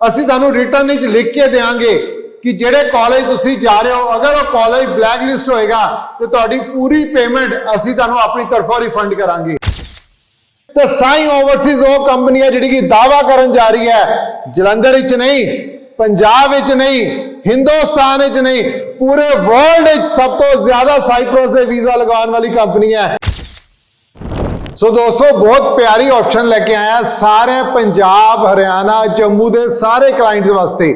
ਅਸੀਂ ਤੁਹਾਨੂੰ ਰਿਟਰਨ ਵਿੱਚ ਲਿਖ ਕੇ ਦੇਵਾਂਗੇ ਕਿ ਜਿਹੜੇ ਕਾਲਜ ਤੁਸੀਂ ਜਾ ਰਹੇ ਹੋ, ਅਗਰ ਉਹ ਕਾਲਜ ਬਲੈਕ ਲਿਸਟ ਹੋਏਗਾ, ਤੇ ਤੁਹਾਡੀ ਪੂਰੀ ਪੇਮੈਂਟ ਅਸੀਂ ਤੁਹਾਨੂੰ ਆਪਣੀ ਤਰਫੋਂ ਰਿਫੰਡ ਕਰਾਂਗੇ। ਤੇ ਸਾਈ ਓਵਰਸੀਜ਼ ਉਹ ਕੰਪਨੀ ਹੈ ਜਿਹੜੀ ਕਿ ਦਾਵਾ ਕਰਨ ਜਾ ਰਹੀ ਹੈ। ਜਲੰਧਰ ਵਿੱਚ ਨਹੀਂ, ਪੰਜਾਬ ਵਿੱਚ ਨਹੀਂ, ਹਿੰਦੁਸਤਾਨ ਵਿੱਚ ਨਹੀਂ, ਪੂਰੇ ਵਰਲਡ ਵਿੱਚ ਸਭ ਤੋਂ ਜ਼ਿਆਦਾ ਸਾਈਪ੍ਰਸ ਦੇ ਵੀਜ਼ਾ ਲਗਾਉਣ ਵਾਲੀ ਕੰਪਨੀ ਹੈ। ਸੋ ਦੋਸਤੋ ਬਹੁਤ ਪਿਆਰੀ ਆਪਸ਼ਨ ਲੈ ਕੇ ਆਇਆ ਸਾਰੇ ਪੰਜਾਬ ਹਰਿਆਣਾ ਜੰਮੂ ਦੇ ਸਾਰੇ ਕਲਾਇੰਟਸ ਵਾਸਤੇ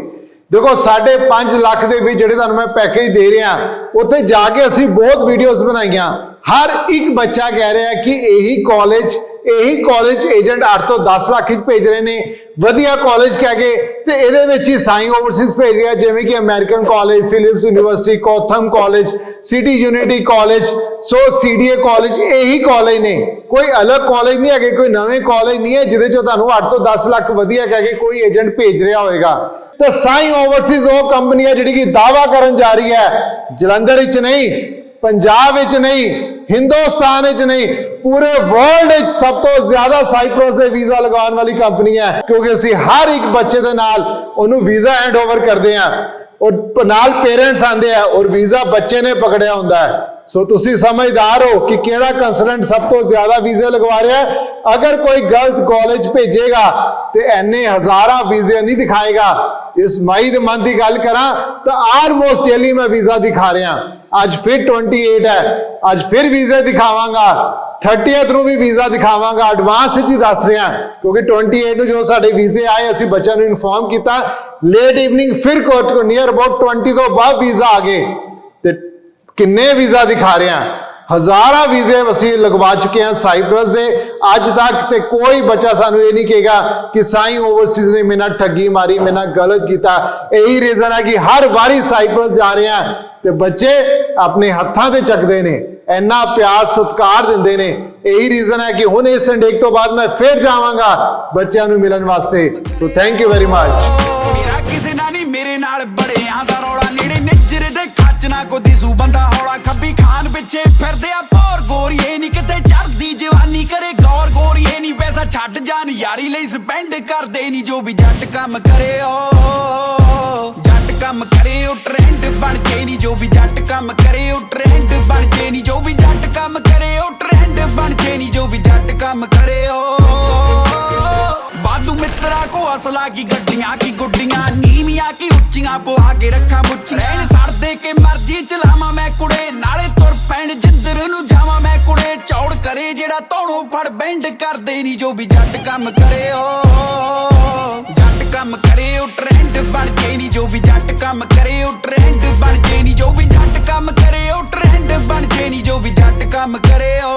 ਦੇਖੋ 5.5 ਲੱਖ ਦੇ ਵਿੱਚ ਜਿਹੜੇ ਤੁਹਾਨੂੰ ਮੈਂ ਪੈਕੇਜ ਦੇ ਰਿਹਾ ਉੱਥੇ ਜਾ ਕੇ ਅਸੀਂ ਬਹੁਤ ਵੀਡੀਓਜ਼ ਬਣਾਈਆਂ ਹਰ ਇੱਕ ਬੱਚਾ ਕਹਿ ਰਿਹਾ ਕਿ ਇਹੀ ਕਾਲਜ ਇਹੀ ਕਾਲਜ ਏਜੰਟ 8 ਤੋਂ 10 ਲੱਖ ਵਿੱਚ ਭੇਜ ਰਹੇ ਨੇ। ਵਧੀਆ ਕਾਲਜ ਕਹਿ ਕੇ ਤੇ ਇਹਦੇ ਵਿੱਚ ਹੀ ਸਾਈ ਓਵਰਸੀਜ਼ ਭੇਜ ਰਿਹਾ, ਜਿਵੇਂ ਕਿ American college Phillips university ਕੋਥਮ college city unity college so CDA college ਇਹੀ ਕਾਲਜ ਨੇ। ਕੋਈ ਅਲੱਗ ਕਾਲਜ ਨਹੀਂ ਹੈਗੇ, ਕੋਈ ਨਵੇਂ ਕਾਲਜ ਨਹੀਂ ਹੈ, ਜਿਹਦੇ ਚੋਂ ਤੁਹਾਨੂੰ 8 ਤੋਂ 10 ਲੱਖ ਵਧੀਆ ਕਹਿ ਕੇ ਕੋਈ ਏਜੰਟ ਭੇਜ ਰਿਹਾ ਹੋਵੇਗਾ। ਤੇ ਸਾਈ ਓਵਰਸੀਜ਼ ਉਹ ਕੰਪਨੀ ਹੈ ਜਿਹੜੀ ਕਿ ਦਾਵਾ ਕਰਨ ਜਾ ਰਹੀ ਹੈ। ਜਲੰਧਰ ਵਿੱਚ ਨਹੀਂ, ਪੰਜਾਬ ਵਿੱਚ ਨਹੀਂ ਹਿੰਦੁਸਤਾਨ ਵਿੱਚ ਨਹੀਂ, ਪੂਰੇ ਵਰਲਡ ਵਿੱਚ ਸਭ ਤੋਂ ਜ਼ਿਆਦਾ ਸਾਈਪ੍ਰਸ ਦੇ ਵੀਜ਼ਾ ਲਗਾਉਣ ਵਾਲੀ ਕੰਪਨੀ ਹੈ, ਕਿਉਂਕਿ ਅਸੀਂ ਹਰ ਇੱਕ ਬੱਚੇ ਦੇ ਨਾਲ ਉਹਨੂੰ ਵੀਜ਼ਾ ਹੈਂਡਓਵਰ ਕਰਦੇ ਹਾਂ। ਔਰ ਨਾਲ ਪੇਰੈਂਟਸ ਆਂਦੇ ਆ, ਔਰ ਵੀਜ਼ਾ ਬੱਚੇ ਨੇ ਪਕੜਿਆ ਹੁੰਦਾ ਹੈ। ਸੋ ਤੁਸੀਂ ਸਮਝਦਾਰ ਹੋ ਕਿ ਕਿਹੜਾ ਕੰਸਲਟੈਂਟ ਸਭ ਤੋਂ ਜ਼ਿਆਦਾ ਵੀਜ਼ੇ ਲਗਵਾ ਰਿਹਾ ਹੈ? ਅਗਰ ਕੋਈ ਗਲਤ ਕਾਲਜ ਭੇਜੇਗਾ ਤੇ ਐਨੇ ਹਜ਼ਾਰਾਂ ਵੀਜ਼ੇ ਨਹੀਂ ਦਿਖਾਏਗਾ, ਇਸ ਮਈ ਦੇ ਮੰਥ ਦੀ ਗੱਲ ਕਰਾਂ, ਤਾਂ ਆਲਮੋਸਟ ਡੇਲੀ ਮੈਂ ਵੀਜ਼ਾ ਦਿਖਾ ਰਿਹਾ। ਅੱਜ ਫਿਰ 28 ਹੈ, ਅੱਜ ਫਿਰ ਵੀਜ਼ੇ ਦਿਖਾਵਾਂਗਾ। 30th ਨੂੰ ਵੀ ਵੀਜ਼ਾ ਦਿਖਾਵਾਂਗਾ। ਐਡਵਾਂਸ ਵਿੱਚ ਹੀ ਦੱਸ ਰਿਹਾ, ਕਿਉਂਕਿ 28 ਨੂੰ ਜੋ ਸਾਡੇ ਵੀਜ਼ੇ ਆਏ, ਅਸੀਂ ਬੱਚਿਆਂ ਨੂੰ ਇਨਫੋਰਮ ਕੀਤਾ। ਲੇਟ ਈਵਨਿੰਗ ਫਿਰ ਕੋਟ ਨੀਅਰ ਅਬਾਊਟ 20 ਤੋਂ ਬਾਅਦ ਵੀਜ਼ਾ ਆ ਗਏ। ਕਿੰਨੇ ਵੀਜ਼ਾ ਦਿਖਾ ਰਿਹਾ ਹਜ਼ਾਰਾਂ ਵੀਜ਼ੇ ਅਸੀਂ ਲਗਵਾ ਚੁੱਕੇ ਹਾਂ ਸਾਈਪ੍ਰਸ ਦੇ। ਅੱਜ ਤੱਕ ਤੇ ਕੋਈ ਬੱਚਾ ਸਾਨੂੰ ਇਹ ਨਹੀਂ ਕਹੇਗਾ ਕਿ ਸਾਈ ਓਵਰਸੀਜ਼ ਨੇ ਮੇਰੇ ਨਾਲ ਠੱਗੀ ਮਾਰੀ, ਮੇਰੇ ਨਾਲ ਗਲਤ ਕੀਤਾ। ਇਹੀ ਰੀਜ਼ਨ ਹੈ ਕਿ ਹਰ ਵਾਰੀ ਸਾਈਪ੍ਰਸ ਜਾ ਰਹੇ ਹਾਂ ਤੇ ਬੱਚੇ ਆਪਣੇ ਹੱਥਾਂ ਤੇ ਚੱਕਦੇ ਨੇ, ਇੰਨਾ ਪਿਆਰ ਸਤਿਕਾਰ ਦਿੰਦੇ ਨੇ। ਇਹੀ ਰੀਜ਼ਨ ਹੈ ਕਿ ਹੁਣ ਇਸ ਸੰਡੇਕ ਤੋਂ ਬਾਅਦ ਮੈਂ ਫਿਰ ਜਾਵਾਂਗਾ ਬੱਚਿਆਂ ਨੂੰ ਮਿਲਣ ਵਾਸਤੇ। So thank you very much ਨਹੀਂ ਮੇਰੇ ਨਾਲ ਬੜਿਆਂ ਦਾ ਰੌਲਾ। ਨੇੜੇ ਨਿੱਜਰ ਦੇ ਕੱਚ ਨਾ ਕੋ ਦਿਸੂ ਬੰਦਾ ਹੌਲਾ। ਖੱਬੀ ਖਾਨ ਪਿੱਛੇ ਫਿਰਦੇ ਆ ਪੌਰ ਗੋਰੀਏ ਨਹੀਂ ਕਿਤੇ ਚੜਦੀ ਜਵਾਨੀ ਕਰੇ ਗੌਰ ਗੋਰੀਏ ਨਹੀਂ ਪੈਸਾ ਛੱਡ ਜਾਨ ਯਾਰੀ ਲਈ ਸਪੈਂਡ ਕਰਦੇ ਨਹੀਂ ਜੋ ਵੀ ਜੱਟ ਕੰਮ ਕਰੇ, ਓ ਜੱਟ ਕੰਮ ਕਰੇ, ਉਹ ਟ੍ਰੈਂਡ ਬਣ ਕੇ ਨਹੀਂ ਜੋ ਵੀ ਜੱਟ ਕੰਮ ਕਰੇ, ਉਹ ਟ੍ਰੈਂਡ ਬਣ ਕੇ ਨਹੀਂ ਜੋ ਵੀ ਜੱਟ ਕੰਮ ਕਰੇ, ਉਹ ਟ੍ਰੈਂਡ ਬਣ ਕੇ ਨਹੀਂ ਜੋ ਵੀ ਜੱਟ ਕੰਮ ਕਰੇ, ਓ ਬਾਦੂ ਮਿੱਤਰਾ ਕੋ ਅਸਲਾ ਕੀ, ਗੱਡੀਆਂ ਕੀ, ਗੁੱਡੀਆਂ ਉੱਚੀਆਂ ਪਵਾ ਕੇ ਰੱਖਾਂ ਮੁੱਚੀਆਂ ਰਹਿਣ ਛੱਡ ਕੇ ਮਰਜ਼ੀ ਚਲਾਵਾਂ ਮੈਂ ਕੁੜੇ ਨਾਲੇ ਤੁਰ ਪੈਣ ਜਿੱਧਰ ਨੂੰ ਜਾਵਾਂ ਮੈਂ ਕੁੜੇ। ਚੌੜ ਕਰੇ ਜਿਹੜਾ ਤੋਣੋਂ ਫੜ ਬੈਂਡ ਕਰਦੇ ਨਹੀਂ ਜੋ ਵੀ ਜੱਟ ਕੰਮ ਕਰੇ। ਓ ਜੱਟ ਕੰਮ ਕਰੇ ਉਹ ਟ੍ਰੈਂਡ ਬਣ ਕੇ ਨਹੀਂ ਜੋ ਵੀ ਜੱਟ ਕੰਮ ਕਰੇ। ਉਹ ਟ੍ਰੈਂਡ ਬਣ ਕੇ ਨਹੀਂ ਜੋ ਵੀ ਜੱਟ ਕੰਮ ਕਰੇ। ਉਹ ਟ੍ਰੈਂਡ ਬਣ ਕੇ ਨਹੀਂ ਜੋ ਵੀ ਜੱਟ ਕੰਮ ਕਰੇ। ਓ